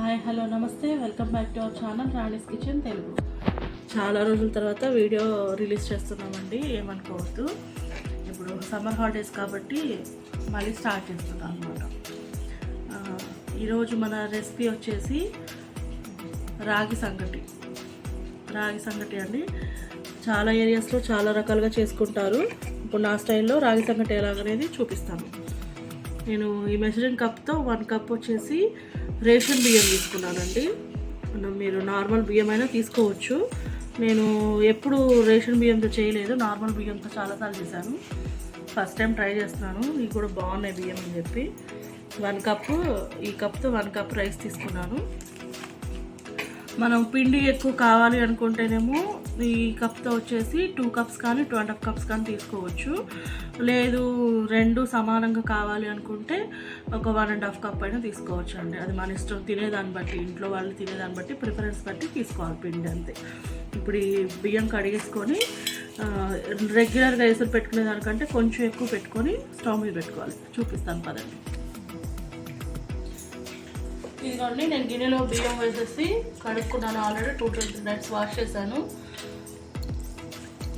Hi hello నమస్తే. Welcome back to our channel Rani's kitchen Telugu. చాలా రోజుల తర్వాత వీడియో రిలీజ్ చేస్తున్నామండి. ఏమనుకోవద్దు. ఇప్పుడు సమ్మర్ హాలిడేస్ కాబట్టి మళ్ళీ స్టార్ట్ చేస్తున్నాం అనమాట ఈరోజు మన రెసిపీ వచ్చేసి రాగి సంగటి. రాగి సంగటి అండి. చాలా ఏరియాస్లో చాలా రకాలుగా చేసుకుంటారు. ఇప్పుడు నా స్టైల్లో రాగి సంగటి ఎలాగనేది చూపిస్తాను. నేను ఈ మెజరింగ్ కప్తో వన్ కప్ వచ్చేసి రేషన్ బియ్యం తీసుకున్నానండి. మనం మీరు నార్మల్ బియ్యం అయినా తీసుకోవచ్చు. నేను ఎప్పుడు రేషన్ బియ్యంతో చేయలేదు. నార్మల్ బియ్యంతో చాలాసార్లు చేశాను. ఫస్ట్ టైం ట్రై చేస్తున్నాను. ఇవి కూడా బాగున్నాయి బియ్యం అని చెప్పి. వన్ కప్ ఈ కప్తో వన్ కప్ రైస్ తీసుకున్నాను. మనం పిండి ఎక్కువ కావాలి అనుకుంటేనేమో ఈ కప్తో వచ్చేసి టూ కప్స్ కానీ టూ అండ్ హాఫ్ కప్స్ కానీ తీసుకోవచ్చు. లేదు రెండు సమానంగా కావాలి అనుకుంటే ఒక వన్ అండ్ హాఫ్ కప్ అయినా తీసుకోవచ్చు అండి అది మన ఇష్టం. తినేదాన్ని బట్టి ఇంట్లో వాళ్ళు తినేదాన్ని బట్టి ప్రిఫరెన్స్ బట్టి తీసుకోవాలి పిండి అంతే. ఇప్పుడు ఈ బియ్యం కడిగేసుకొని రెగ్యులర్గా ఎసురు పెట్టుకునే దానికంటే కొంచెం ఎక్కువ పెట్టుకొని స్టవ్ మీద పెట్టుకోవాలి. చూపిస్తాను పదండి. ఇదిగోండి నేను గిన్నెలో బియ్యం వేసేసి కడుక్కున్నాను already two twenty minutes wash చేశాను.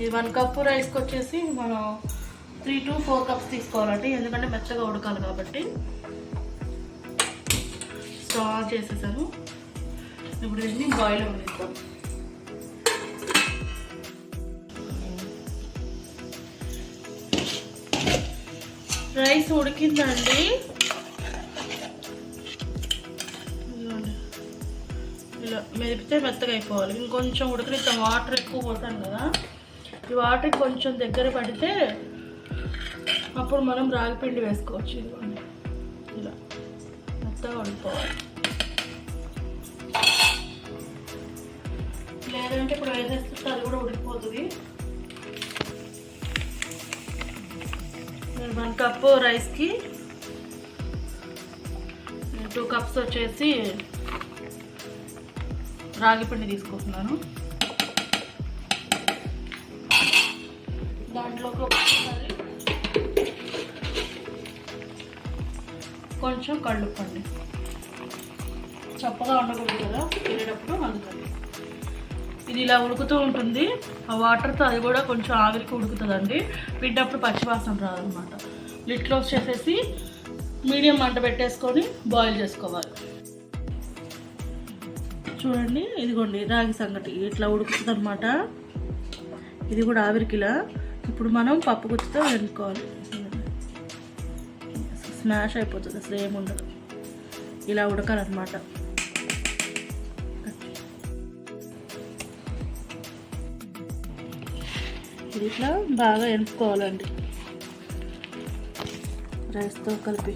ఇది వన్ కప్ రైస్కి వచ్చేసి మనం త్రీ టు ఫోర్ కప్స్ తీసుకోవాలండి. ఎందుకంటే మెత్తగా ఉడకాలి కాబట్టి. స్టవ్ ఆన్ చేసేసాను. ఇప్పుడు దీన్ని బాయిల్ వండిస్తాం రైస్ ఉడికిందండి. ఇలా మెదిపితే మెత్తగా అయిపోవాలి. ఇంకొంచెం ఉడికిన వాటర్ ఎక్కువ పోతాను కదా. ఈ వాటర్ కొంచెం దగ్గర పడితే అప్పుడు మనం రాగి పిండి వేసుకోవచ్చు ఇదిగోండి. ఇలా మెత్తగా ఉడికిపోవాలి లేదంటే ఇప్పుడు వేసేస్తే అది కూడా ఉడికిపోతుంది. నేను వన్ కప్ రైస్కి టూ కప్స్ వచ్చేసి రాగి పిండి తీసుకుంటున్నాను. దాంట్లోకి ఒకసారి కొంచెం కళ్ళుప్పండి. చప్పగా ఉండకూడదు కదా తినేటప్పుడు అందుకని ఇది ఇలా ఉడుకుతూ ఉంటుంది. ఆ వాటర్తో అది కూడా కొంచెం ఆవిరికి ఉడుకుతుందండి. పిండప్పుడు పచ్చివాసన రాదనమాట. లిట్ క్లోజ్ చేసేసి మీడియం మంట పెట్టేసుకొని బాయిల్ చేసుకోవాలి. చూడండి ఇదిగోండి రాగి సంగటి ఇట్లా ఉడుకుతుంది అనమాట ఇది కూడా ఆవిరికిలా. ఇప్పుడు మనం పప్పు గుత్తితో వండుకోవాలి. స్మాష్ అయిపోతుంది అసలు ఏముండదు ఇలా ఉడకాలన్నమాట. ఇది ఇట్లా బాగా ఎంపుకోవాలండి. రైస్తో కలిపి.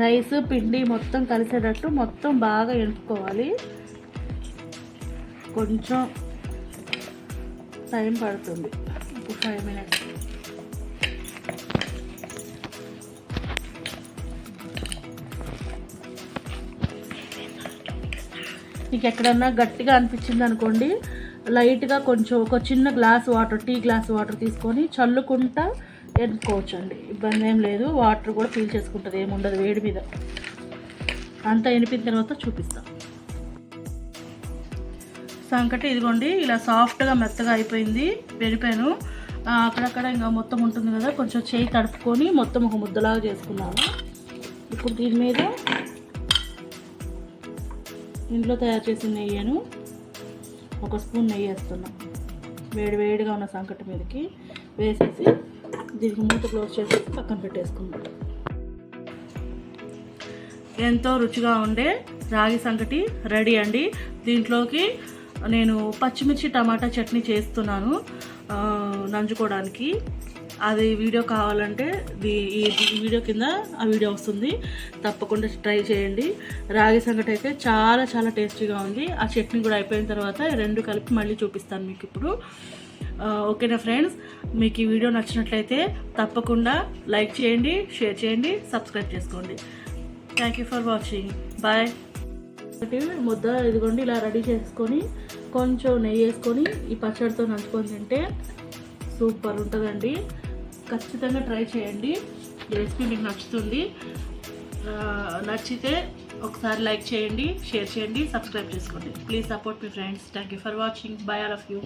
రైస్ పిండి మొత్తం కలిసేటట్టు మొత్తం బాగా ఎంపుకోవాలి. కొంచెం టైం పడుతుంది. Five minutes. మీకు ఎక్కడన్నా గట్టిగా అనిపించింది అనుకోండి లైట్గా కొంచెం ఒక చిన్న glass water tea glass water తీసుకొని చల్లుకుంటా ఎన్నుకోవచ్చు అండి ఇబ్బంది ఏం లేదు. వాటర్ కూడా ఫీల్ చేసుకుంటుంది. ఏముండదు. వేడి మీద. అంతా ఎనిపిన తర్వాత చూపిస్తాం. సంకటి ఇదిగోండి ఇలా సాఫ్ట్గా మెత్తగా అయిపోయింది వెళ్ళిపోయాను అక్కడక్కడ ఇంకా మొత్తం ఉంటుంది కదా కొంచెం చేయి తడుపుకొని మొత్తం ఒక ముద్దలాగా చేసుకున్నాను. ఇప్పుడు దీని మీద ఇంట్లో తయారు చేసిన నెయ్యను ఒక స్పూన్ నెయ్యి వేస్తున్నా. వేడి వేడిగా ఉన్న సంకటి మీదకి వేసేసి దీనికి మూత క్లోజ్ చేసేసి పక్కన పెట్టేసుకున్నాం ఎంతో రుచిగా ఉండే రాగి సంకటి రెడీ అండి. దీంట్లోకి నేను పచ్చిమిర్చి టమాటా చట్నీ చేస్తున్నాను నంజుకోవడానికి నంచుకోవడానికి అది వీడియో కావాలంటే ఈ వీడియో కింద ఆ వీడియో వస్తుంది. తప్పకుండా ట్రై చేయండి. రాగి సంగటి అయితే చాలా చాలా టేస్టీగా ఉంది. ఆ చట్నీ కూడా అయిపోయిన తర్వాత రెండు కలిపి మళ్ళీ చూపిస్తాను మీకు ఇప్పుడు. ఓకేనా ఫ్రెండ్స్? మీకు ఈ వీడియో నచ్చినట్లయితే తప్పకుండా లైక్ చేయండి షేర్ చేయండి సబ్స్క్రైబ్ చేసుకోండి. Thank you for watching. Bye. ముద్ద ఇదిగోండి ఇలా రెడీ చేసుకొని కొంచెం నెయ్యి వేసుకొని ఈ పచ్చడితో నంచుకొని తింటే సూపర్ ఉంటుందండి. ఖచ్చితంగా ట్రై చేయండి. ఈ రెసిపీ మీకు నచ్చుతుంది. నచ్చితే ఒకసారి లైక్ చేయండి షేర్ చేయండి సబ్స్క్రైబ్ చేసుకోండి. Please support me friends thank you for watching bye all of you